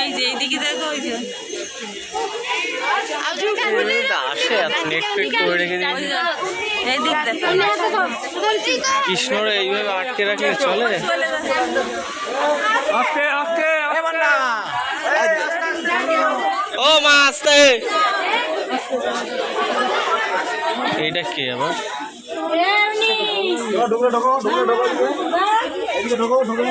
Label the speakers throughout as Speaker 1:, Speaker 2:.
Speaker 1: এই যে এইদিকে দেখো ওই যে
Speaker 2: কৃষ্ণরা এইভাবে আটকে রাখলে চলে? ওকে ওকে ও মা আসতে। এইটা কে আবার?
Speaker 3: ঢোকো ঢোকো ঢোকো।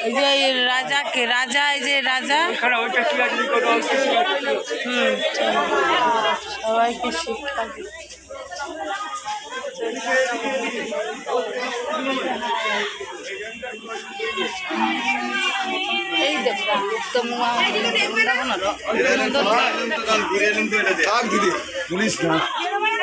Speaker 1: এই যে এই রাজাকে রাজা এই যে রাজা। হুম সবাইকে শিক্ষা এই দেখো
Speaker 3: থাক দিদি? পুলিশ না।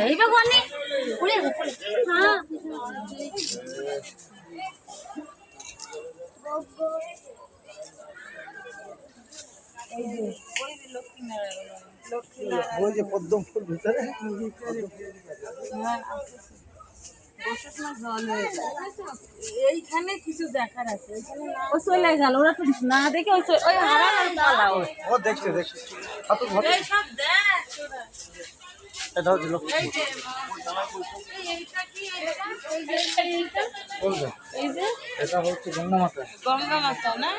Speaker 4: এই
Speaker 3: হ্যাঁ। পদ্ম ফুল ভিতরে।
Speaker 1: এইখানে কিছু দেখার আছে। ও চলে গেল ওরা তো না দেখে
Speaker 3: ও দেখছে দেখছে। এটা হচ্ছে লক্ষ্মী
Speaker 1: এই যে এইটা কি এইটা? এই যে এইটা?
Speaker 3: বলবে
Speaker 1: এই যে
Speaker 3: এটা হচ্ছে গঙ্গা মাতা
Speaker 1: গঙ্গা মাতা না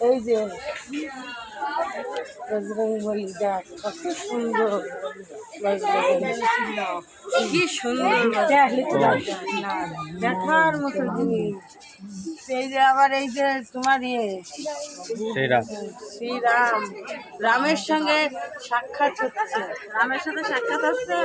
Speaker 1: এই যে সুন্দর কি সুন্দর দেখার মতো জিনিস এই যে আবার এই যে তোমার ইয়ে শ্রীরাম। রামের সঙ্গে সাক্ষাৎ হচ্ছে। রামের সাথে সাক্ষাৎ হচ্ছে?